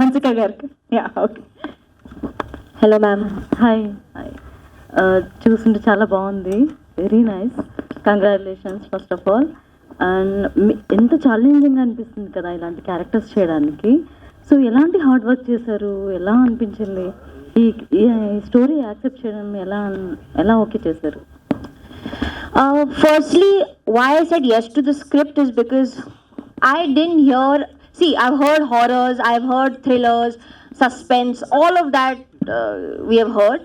హన్సిక గారికి yeah okay hello ma'am hi hi చూస్తుంటే చాలా బాగుంది very nice congratulations first of all and ఎంత ఛాలెంజింగ్ అనిపిస్తుంది కదా ఇలాంటి క్యారెక్టర్స్ చేయడానికి సో ఎలాంటి హార్డ్ వర్క్ చేశారు ఎలా అనిపించింది ఈ స్టోరీ యాక్సెప్ట్ చేయడం ఎలా ఎలా ఓకే చేశారు firstly why I said yes to the script is because I didn't hear See, I've heard horrors, I've heard thrillers, suspense, all of that uh, we have heard.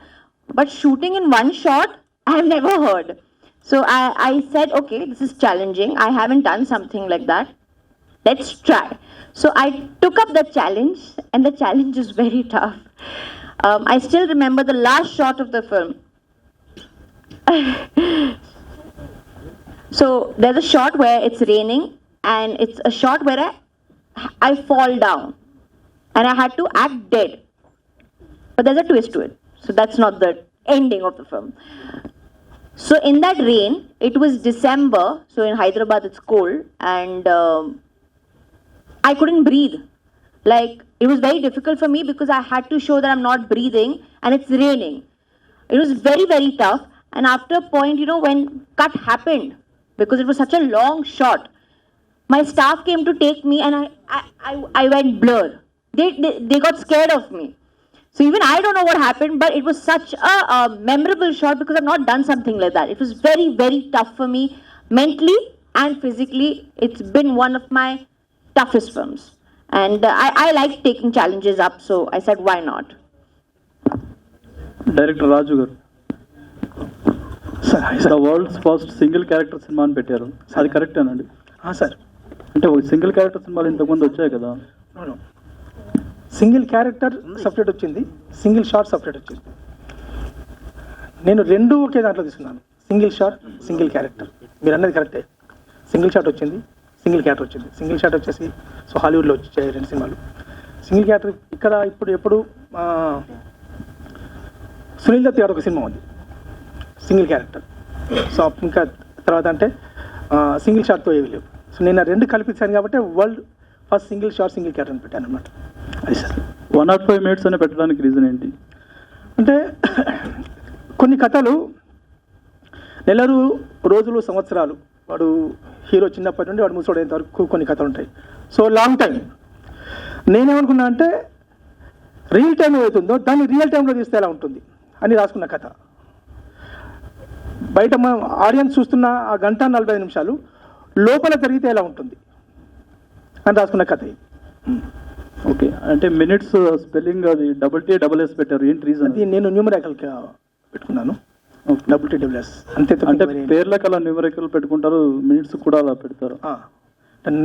But shooting in one shot, I have never heard. So I, I said, okay, this is challenging. I haven't done something like that. Let's try. So I took up the challenge, and the challenge is very tough. Um, I still remember the last shot of the film. so there's a shot where it's raining, and it's a shot where I I fall down and I had to act dead. But there's a twist to it. So that's not the ending of the film. So in that rain, it was December. So in Hyderabad, it's cold, and um, I couldn't breathe. Like it was very difficult for me because I had to show that I'm not breathing, and it's raining. It was very very tough. And after a point, you know, when cut happened, because it was such a long shot, my staff came to take me, and I I, I, I went blur. They, they they got scared of me. So even I don't know what happened, but it was such a, a memorable shot because I've not done something like that. It was very, very tough for me mentally and physically. It's been one of my toughest films. And uh, I, I like taking challenges up, so I said, why not? Director Raju గారు the world's first single character cinema అని పెట్టారు అది కరెక్టేనండి sir అంటే ఒక single character సినిమాలు ఇంతకుముందు వచ్చాయి కదా సింగిల్ క్యారెక్టర్ సపరేట్ వచ్చింది సింగిల్ షార్ట్ సపరేట్ వచ్చింది నేను రెండు ఒకే దాంట్లో తీసుకున్నాను సింగిల్ షార్ట్ సింగిల్ క్యారెక్టర్ మీరు అన్నది కరెక్టే సింగిల్ షార్ట్ వచ్చింది సింగిల్ క్యారెక్టర్ వచ్చింది సింగిల్ షార్ట్ వచ్చేసి సో హాలీవుడ్లో వచ్చాయి రెండు సినిమాలు సింగిల్ క్యారెక్టర్ ఇక్కడ ఇప్పుడు ఎప్పుడు సునీల్ దత్ గారు ఒక సినిమా ఉంది సింగిల్ క్యారెక్టర్ సో ఇంకా తర్వాత అంటే సింగిల్ షార్ట్తో ఏవి లేవు నేను రెండు కల్పించాను కాబట్టి world first single short single Karen పెట్టాను అనమాట అది sir one not five minutes అనే పెట్టడానికి రీజన్ ఏంటి అంటే కొన్ని కథలు నెలలు రోజులు సంవత్సరాలు వాడు హీరో చిన్నప్పటి నుండి వాడు ముసోడేంత వరకు కొన్ని కథలు ఉంటాయి సో లాంగ్ టైం నేనేమనుకున్నా అంటే రియల్ టైం ఏదైతుందో దాన్ని రియల్ టైంలో తీస్తే ఎలా ఉంటుంది అని రాసుకున్న కథ బయట మనం ఆడియన్స్ చూస్తున్న ఆ గంట నలభై నిమిషాలు లోపల జరిగితే ఎలా ఉంటుంది అని రాసుకున్న కథ ఓకే అంటే మినిట్స్ స్పెల్లింగ్ అది డబుల్ టీ డబుల్ ఎస్ పెట్టారు ఏంటి రీజన్ అది నేను న్యూమరికల్ పెట్టుకున్నాను డబుల్ టీ డబుల్ ఎస్ అంతే అంటే పేర్లకు అలా న్యూమరికల్ పెట్టుకుంటారు మినిట్స్ కూడా అలా పెడతారు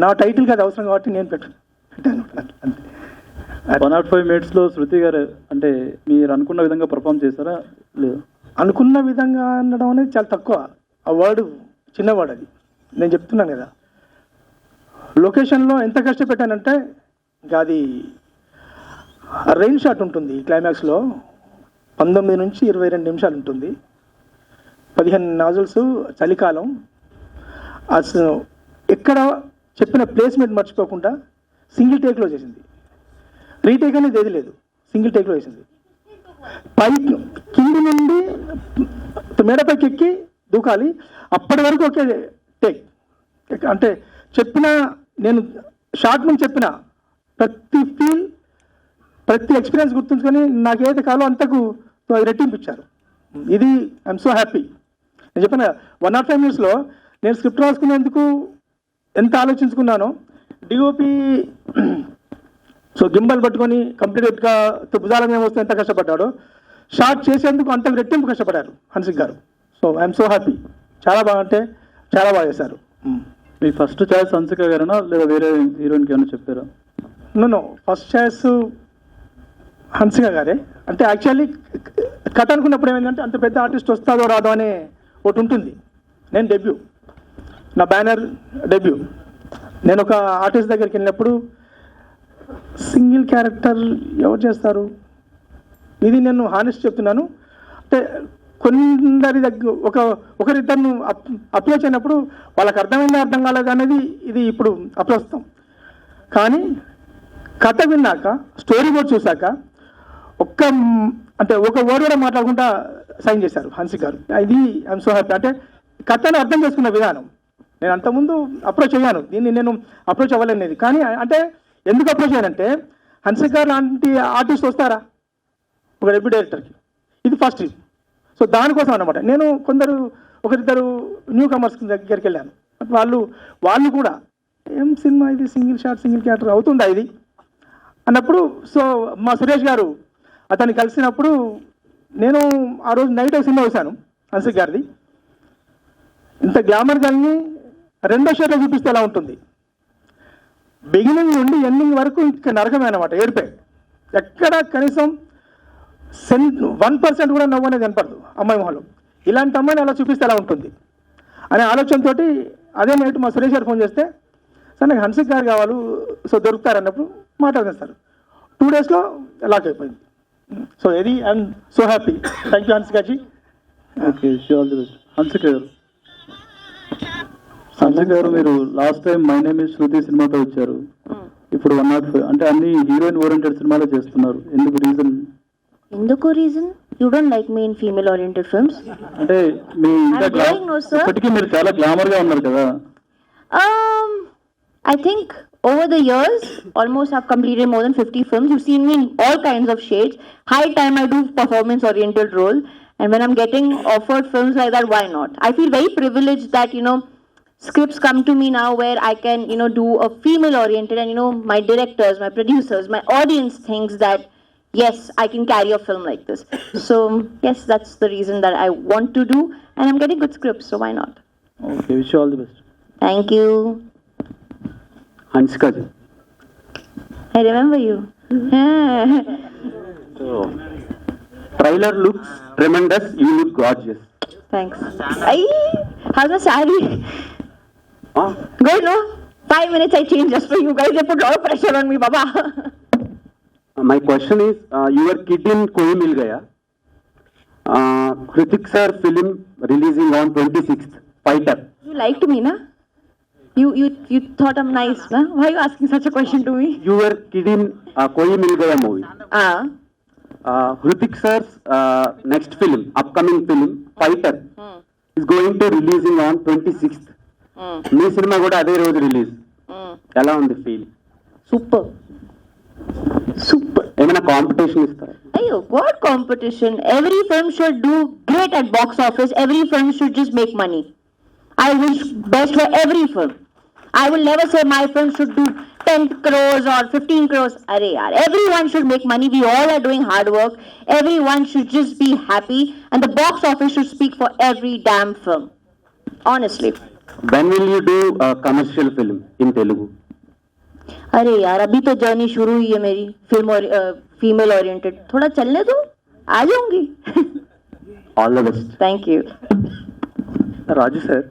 నా టైటిల్ అది అవసరం కాబట్టి నేను పెట్టాను అంతే వన్ నాట్ ఫైవ్ మినిట్స్లో శృతి గారు అంటే మీరు అనుకున్న విధంగా పర్ఫామ్ చేశారా లేదు అనుకున్న విధంగా అనడం అనేది చాలా తక్కువ ఆ వర్డ్ చిన్న అది నేను చెప్తున్నాను కదా లొకేషన్లో ఎంత కష్టపెట్టానంటే ఇంకా అది రెయిన్ షాట్ ఉంటుంది క్లైమాక్స్లో పంతొమ్మిది నుంచి ఇరవై రెండు నిమిషాలు ఉంటుంది పదిహేను నాజల్స్ చలికాలం అసలు ఎక్కడ చెప్పిన ప్లేస్మెంట్ మర్చిపోకుండా సింగిల్ టేక్లో చేసింది రీటేక్ అనేది ఏది లేదు సింగిల్ టేక్లో వేసింది పై కింది నుండి మేడపైకి ఎక్కి దూకాలి అప్పటి వరకు ఒకే అంటే చెప్పిన నేను షార్ట్ నుంచి చెప్పిన ప్రతి ఫీల్ ప్రతి ఎక్స్పీరియన్స్ గుర్తుంచుకొని నాకేదైతే కాలో అంతకు రెట్టింపించారు ఇది ఐఎమ్ సో హ్యాపీ నేను చెప్పిన వన్ ఆర్ ఫైవ్ మినిట్స్లో నేను స్క్రిప్ట్ రాసుకునేందుకు ఎంత ఆలోచించుకున్నానో డిఓపి సో గింబల్ పట్టుకొని కంప్లీట్గా భుజాల మీద వస్తే ఎంత కష్టపడ్డాడో షార్ట్ చేసేందుకు అంత రెట్టింపు కష్టపడారు హన్సింగ్ గారు సో ఐఎమ్ సో హ్యాపీ చాలా బాగుంటే చాలా బాగా చేశారు మీ ఫస్ట్ ఛాయిస్ అంశిక గారేనా లేదా వేరే హీరోయిన్కి ఏమైనా చెప్పారా నన్ను ఫస్ట్ ఛాయిస్ హన్సిక గారే అంటే యాక్చువల్లీ కథ అనుకున్నప్పుడు ఏమైందంటే అంత పెద్ద ఆర్టిస్ట్ వస్తాదో రాదో అనే ఒకటి ఉంటుంది నేను డెబ్యూ నా బ్యానర్ డెబ్యూ నేను ఒక ఆర్టిస్ట్ దగ్గరికి వెళ్ళినప్పుడు సింగిల్ క్యారెక్టర్ ఎవరు చేస్తారు ఇది నేను హానిస్ట్ చెప్తున్నాను అంటే కొందరి దగ్గర ఒక ఒకరిద్దరు అప్రోచ్ అయినప్పుడు వాళ్ళకి అర్థమైందా అర్థం కాలేదు అనేది ఇది ఇప్పుడు అప్రస్తుతం కానీ కథ విన్నాక స్టోరీ బోర్డ్ చూశాక ఒక్క అంటే ఒక వర్డ్ కూడా మాట్లాడకుండా సైన్ చేశారు హన్సి గారు ఇది ఐఎమ్ సో హ్యాపీ అంటే కథను అర్థం చేసుకున్న విధానం నేను అంతకుముందు అప్రోచ్ అయ్యాను దీన్ని నేను అప్రోచ్ అవ్వలేనిది కానీ అంటే ఎందుకు అప్రోచ్ అయ్యానంటే హన్సి గారు లాంటి ఆర్టిస్ట్ వస్తారా ఒక రెప్యూ డైరెక్టర్కి ఇది ఫస్ట్ సో దానికోసం అనమాట నేను కొందరు ఒకరిద్దరు న్యూ కమర్స్ దగ్గరికి వెళ్ళాను వాళ్ళు వాళ్ళు కూడా ఏం సినిమా ఇది సింగిల్ షాట్ సింగిల్ క్యారెక్టర్ అవుతుందా ఇది అన్నప్పుడు సో మా సురేష్ గారు అతన్ని కలిసినప్పుడు నేను ఆ రోజు నైట్ సినిమా వేశాను అన్సిక్ గారిది ఇంత గ్లామర్ గల్ని రెండో షర్ట్లో చూపిస్తే ఎలా ఉంటుంది బిగినింగ్ నుండి ఎండింగ్ వరకు ఇంకా నరకమే అనమాట ఏడిపోయి ఎక్కడ కనీసం సెన్ వన్ పర్సెంట్ కూడా నవ్వు అనేది కనపడదు అమ్మాయి మొహలు ఇలాంటి అమ్మాయిని అలా చూపిస్తే ఎలా ఉంటుంది అనే ఆలోచనతో అదే నైట్ మా సురేష్ గారు ఫోన్ చేస్తే సార్ నాకు హన్సిక్ గారు కావాలి సో దొరుకుతారు అన్నప్పుడు సార్ టూ డేస్లో లాక్ అయిపోయింది సో ఇది and so happy thank you Hansika గారి ఓకే హన్సిక్ గారు హన్సిక్ గారు మీరు last time my name is Shruti సినిమాతో వచ్చారు hmm. ఇప్పుడు వన్ నాట్ ఫైవ్ అంటే అన్ని హీరోయిన్ ఓరియంటెడ్ సినిమాలే చేస్తున్నారు ఎందుకు రీజన్ ఎందుకు reason you don't like me in female oriented films అంటే మీ ఇంకా I'm doing no, sir. ఇప్పటికీ మీరు చాలా గ్లామర్ గా ఉన్నారు కదా Um, I think over the years, almost I've completed more than 50 films. You've seen me in all kinds of shades. High time I do performance oriented role. And when I'm getting offered films like that, why not? I feel very privileged that, you know, scripts come to me now where I can, you know, do a female oriented and, you know, my directors, my producers, my audience thinks that, yes, I can carry a film like this. So, yes, that's the reason that I want to do, and I'm getting good scripts, so why not? Okay, wish you all the best. Thank you. Hanska I remember you. So, trailer looks tremendous. You look gorgeous. Thanks. Ay, how's the saree? Huh? Good, no? Five minutes I changed just for you guys. They put all pressure on me, Baba. my question is uh, your kid in koi mil gaya uh, kritik sir film releasing on 26th fighter you liked me na you you you thought i'm nice na why are you asking such a question to me your kid in uh, koi mil gaya movie ah uh. uh, Hrithik sir's uh, next film, upcoming film, Fighter, hmm. is going to releasing on 26th. మీ సినిమా కూడా అదే రోజు release ఎలా ఉంది feel super Super. ఏమైనా competition ఇస్తారా Ayo, what competition? Every film should do great at box office. Every film should just make money. I wish best for every film. I will never say my film should do 10 crores or 15 crores. Arey yaar, everyone should make money. We all are doing hard work. Everyone should just be happy. And the box office should speak for every damn film. Honestly. When will you do commercial film in Telugu अरे यार अभी तो journey शुरू हुई है मेरी film और female oriented थोड़ा चलने दो आ जाऊंगी all the best thank you Raju sir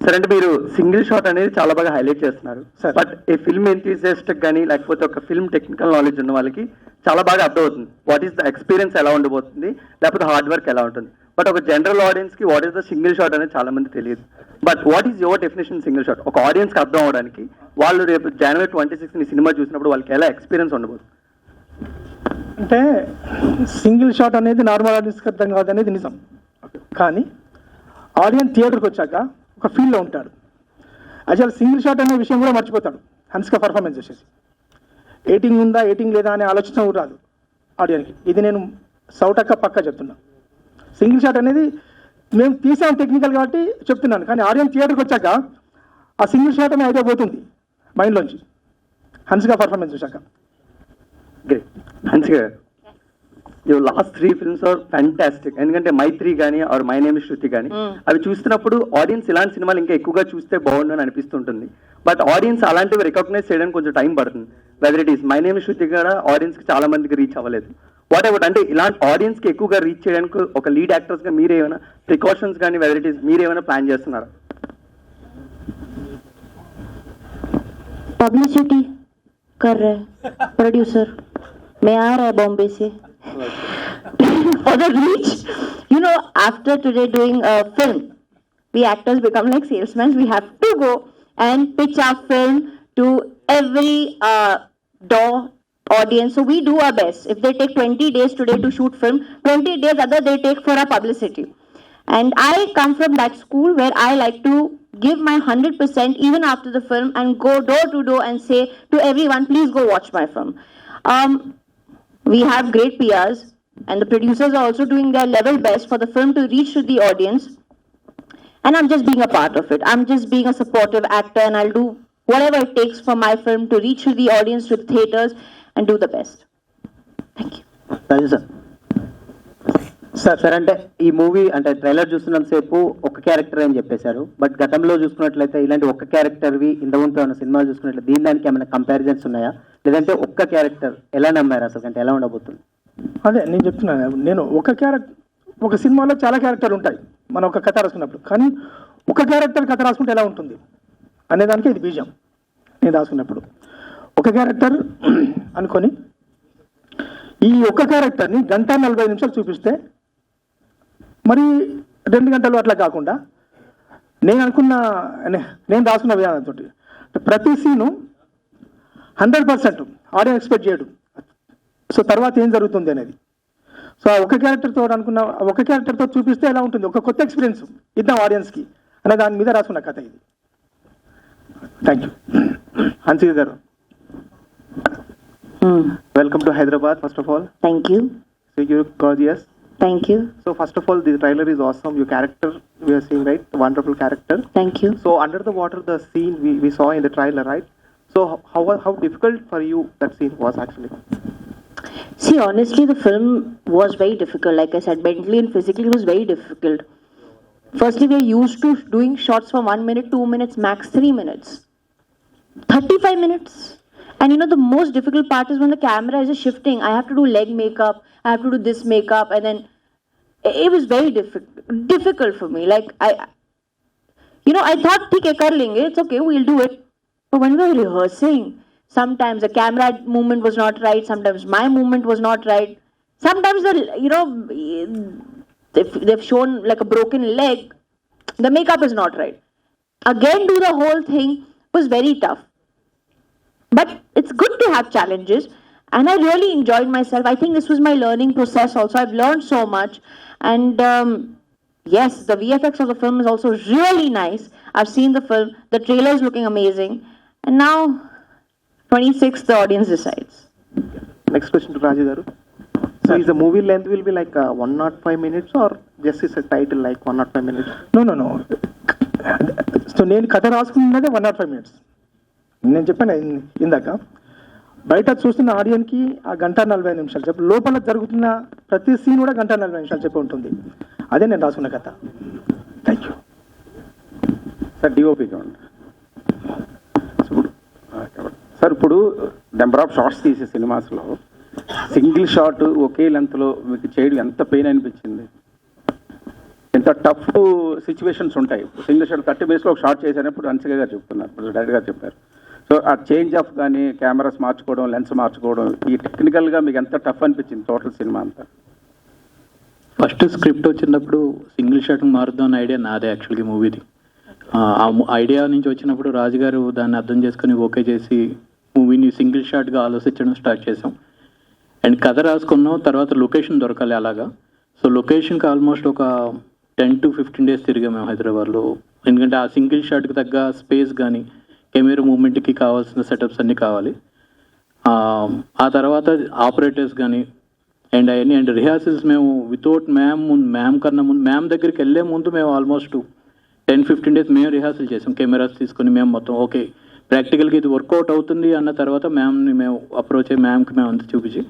sir అంటే మీరు సింగిల్ షాట్ అనేది చాలా బాగా హైలైట్ చేస్తున్నారు Sir. బట్ ఈ ఫిల్మ్ ఎంతూజియాస్ట్ కానీ లేకపోతే ఒక ఫిల్మ్ టెక్నికల్ నాలెడ్జ్ ఉన్న వాళ్ళకి చాలా బాగా అర్థమవుతుంది వాట్ ఈస్ ద ఎక్స్పీరియన్స్ ఎలా ఉండబోతుంది లేకపోతే హార్డ్ వర్క్ ఎలా ఉంటుంది బట్ ఒక జనరల్ ఆడియన్స్ కి what is the single shot అనేది చాలా మంది తెలియదు but what is your definition single shot ఒక ఆడియన్స్ కి అర్థం అవడానికి వాళ్ళు రేపు జనవరి ట్వంటీ సిక్స్ ఈ సినిమా చూసినప్పుడు వాళ్ళకి ఎలా ఎక్స్పీరియన్స్ ఉండబోదు అంటే సింగిల్ షాట్ అనేది నార్మల్ కి అర్థం కాదు అనేది నిజం కానీ ఆడియన్స్ థియేటర్కి వచ్చాక ఒక ఫీల్లో ఉంటాడు అసలు సింగిల్ షాట్ అనే విషయం కూడా మర్చిపోతాడు హన్స్క పర్ఫార్మెన్స్ చేసేసి ఎయిటింగ్ ఉందా ఎయిటింగ్ లేదా అనే ఆలోచన రాదు ఆడియన్కి ఇది నేను సౌటక్క పక్క చెప్తున్నా సింగిల్ షాట్ అనేది మేము తీసాం టెక్నికల్ కాబట్టి చెప్తున్నాను కానీ ఆర్యం థియేటర్కి వచ్చాక ఆ సింగిల్ షాట్ అనే ఐడియా పోతుంది మైండ్లోంచి హన్స్గా పర్ఫార్మెన్స్ చూశాక great హన్స్గా your last three films are fantastic ఎందుకంటే మైత్రి కానీ ఆర్ మై నేమ్ శృతి కానీ hmm. అవి చూస్తున్నప్పుడు ఆడియన్స్ ఇలాంటి సినిమాలు ఇంకా ఎక్కువగా చూస్తే బాగుండు అని అనిపిస్తుంటుంది బట్ ఆడియన్స్ అలాంటివి రికగ్నైజ్ చేయడానికి కొంచెం టైం పడుతుంది whether it is my name Shruti కూడా ఆడియన్స్ కి చాలా మందికి రీచ్ అవ్వలేదు వాట్ ఎవర్ అంటే ఇలాంటి ఆడియన్స్ కి ఎక్కువగా రీచ్ చేయడానికి ఒక లీడ్ యాక్టర్స్ గా మీరు ఏమైనా ప్రికాషన్స్ కానీ వెదర్ ఇట్ ఈస్ మీరు ఏమైనా ప్లాన్ చేస్తున్నారా पब्लिसिटी कर रहे हैं प्रोड्यूसर मैं आ रहा है बॉम्बे से for the reach you know after today doing a film we actors become like salesmen we have to go and pitch our film to every uh, the audience. So we do our best. If they take 20 days today to shoot film, 20 days other they take for a publicity. And I come from that school where I like to give my 100% even after the film and go door to door and say to everyone, please go watch my film. Um, we have great PRs and the producers are also doing their level best for the film to reach to the audience. And I'm just being a part of it. I'm just being a supportive actor and I'll do whatever it takes for my film to reach to the audience, to the theaters, and do the best. Thank you. Thank you, sir. Sir sir అంటే ఈ movie అంటే trailer చూస్తున్నంతసేపు ఒక character అని చెప్పేశారు but గతంలో చూసుకున్నట్లయితే ఇలాంటి ఒక్క క్యారెక్టర్వి ఇంతకుముందు ఉన్న సినిమాలు చూసుకున్నట్లయితే దీని దానికి ఏమైనా కంపారిజన్స్ ఉన్నాయా లేదంటే ఒక్క క్యారెక్టర్ ఎలా నమ్మారు అసలు అంటే ఎలా ఉండబోతుంది అదే నేను చెప్తున్నాను నేను ఒక క్యారెక్టర్ ఒక సినిమాలో చాలా క్యారెక్టర్లు ఉంటాయి మనం ఒక కథ రాసుకున్నప్పుడు కానీ ఒక క్యారెక్టర్ కథ రాసుకుంటే ఎలా ఉంటుంది అనేదానికి ఇది బీజం నేను రాసుకున్నప్పుడు ఒక క్యారెక్టర్ అనుకొని ఈ ఒక్క క్యారెక్టర్ని గంట నలభై నిమిషాలు చూపిస్తే మరి రెండు గంటలు అట్లా కాకుండా నేను అనుకున్న నేను రాసుకున్న విధానంతో ప్రతి scene hundred percent audience expect చేయడు సో తర్వాత ఏం జరుగుతుంది అనేది సో ఒక క్యారెక్టర్తో అనుకున్న ఒక క్యారెక్టర్తో చూపిస్తే ఎలా ఉంటుంది ఒక కొత్త ఎక్స్పీరియన్స్ ఇద్దాం ఆడియన్స్కి అనే దాని మీద రాసుకున్న కథ ఇది థ్యాంక్ యూ హన్సీ గారు Welcome to Hyderabad, first of all. Thank you. So you're gorgeous. Thank you. So first of all, the trailer is awesome. Your character, we are seeing, right? Wonderful character. Thank you. So under the water, the scene we, we saw in the trailer, right? So how how how difficult for you that scene was actually? See, honestly, the film was very difficult. Like I said, mentally and physically, it was very difficult. Firstly, we are used to doing shots for one minute, two minutes, max three minutes. 35 minutes. And you know, the most difficult part is when the camera is just shifting. I have to do leg makeup, I have to do this makeup, and then it was very difficult, difficult for me. Like, I, you know, I thought, it's okay, we'll do it. But when we were rehearsing, sometimes the camera movement was not right, sometimes my movement was not right, sometimes the, you know, they've, they've shown like a broken leg, the makeup is not right. Again, do the whole thing was very tough. But it's good to have challenges, and I really enjoyed myself. I think this was my learning process also. I've learned so much, and um, yes, the VFX of the film is also really nice. I've seen the film, the trailer is looking amazing, and now 26th, the audience decides. Next question to Rajidaru. So is the movie length will be like uh, minutes or five minutes or just is a title like one minutes? No no no so నేను కథ రాసుకున్నదే one not five minutes నేను చెప్పాను ఇందాక బయట చూస్తున్న ఆడియన్కి ఆ గంట నలభై నిమిషాలు చెప్పి లోపల జరుగుతున్న ప్రతి సీన్ కూడా గంట నలభై నిమిషాలు చెప్పి ఉంటుంది అదే నేను రాసుకున్న కథ thank you sir DOP sir ఇప్పుడు నెంబర్ ఆఫ్ షార్ట్స్ తీసే సినిమాస్లో సింగిల్ షాట్ ఒకే లెంత్లో మీకు చేయడం ఎంత పెయిన్ అనిపించింది ఎంత టఫ్ సిచ్యువేషన్స్ ఉంటాయి సింగిల్ షాట్ థర్టీ మినిట్స్లో ఒక షాట్ చేసేటప్పుడు హన్సిక గారు చెప్తున్నారు డైరెక్ట్ గారు చెప్పారు సో ఆ చేంజ్ ఆఫ్ కానీ కెమెరాస్ మార్చుకోవడం లెన్స్ మార్చుకోవడం ఈ టెక్నికల్గా మీకు ఎంత టఫ్ అనిపించింది టోటల్ సినిమా అంతా ఫస్ట్ స్క్రిప్ట్ వచ్చినప్పుడు సింగిల్ షాట్ మారుద్దాం అనే ఐడియా నాదే యాక్చువల్గా మూవీది ఆ ఐడియా నుంచి వచ్చినప్పుడు రాజుగారు దాన్ని అర్థం చేసుకుని ఓకే చేసి మూవీని సింగిల్ షాట్గా ఆలోచించడం స్టార్ట్ చేసాం అండ్ కథ రాసుకున్నాం తర్వాత లొకేషన్ దొరకాలి అలాగా సో లొకేషన్కి ఆల్మోస్ట్ ఒక టెన్ టు ఫిఫ్టీన్ డేస్ తిరిగాం మేము హైదరాబాద్లో ఎందుకంటే ఆ సింగిల్ షాట్కి తగ్గ స్పేస్ కానీ కెమెరా మూమెంట్కి కావాల్సిన సెటప్స్ అన్నీ కావాలి ఆ తర్వాత ఆపరేటర్స్ కానీ అండ్ అవన్నీ అండ్ రిహార్సల్స్ మేము వితౌట్ మ్యామ్ ముందు మ్యామ్ కన్నా ముందు మ్యామ్ దగ్గరికి వెళ్ళే ముందు మేము ఆల్మోస్ట్ టెన్ ఫిఫ్టీన్ డేస్ మేము రిహార్సల్ చేసాం కెమెరాస్ తీసుకొని మేము మొత్తం ఓకే ప్రాక్టికల్గా ఇది వర్కౌట్ అవుతుంది అన్న తర్వాత మ్యామ్ని మేము అప్రోచ్ అయ్యి మ్యామ్కి మేము అంత చూపించి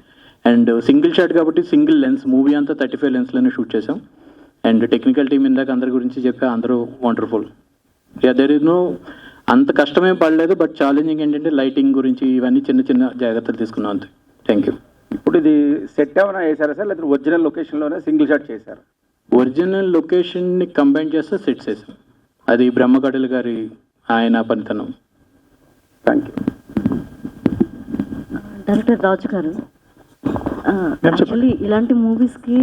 అండ్ సింగిల్ షాట్ కాబట్టి సింగిల్ లెన్స్ మూవీ అంతా థర్టీ ఫైవ్ లెన్స్లోనే షూట్ చేసాం అండ్ టెక్నికల్ టీం ఇందాక అందరి గురించి చెప్పా అందరూ వండర్ఫుల్ యా ఇస్ నో అంత కష్టమేం పడలేదు బట్ ఛాలెంజింగ్ ఏంటంటే లైటింగ్ గురించి ఇవన్నీ చిన్న చిన్న జాగ్రత్తలు తీసుకున్నాం అంతే థ్యాంక్ యూ ఇప్పుడు ఇది సెట్ ఏమైనా వేసారా సార్ లేకపోతే ఒరిజినల్ లొకేషన్లోనే సింగిల్ షాట్ చేశారు ఒరిజినల్ లొకేషన్ని కంబైన్ చేస్తే సెట్ చేశాం అది బ్రహ్మగడలు గారి ఆయన పనితనం థ్యాంక్ యూ డైరెక్టర్ రాజు గారు యాక్చువల్లీ ఇలాంటి మూవీస్కి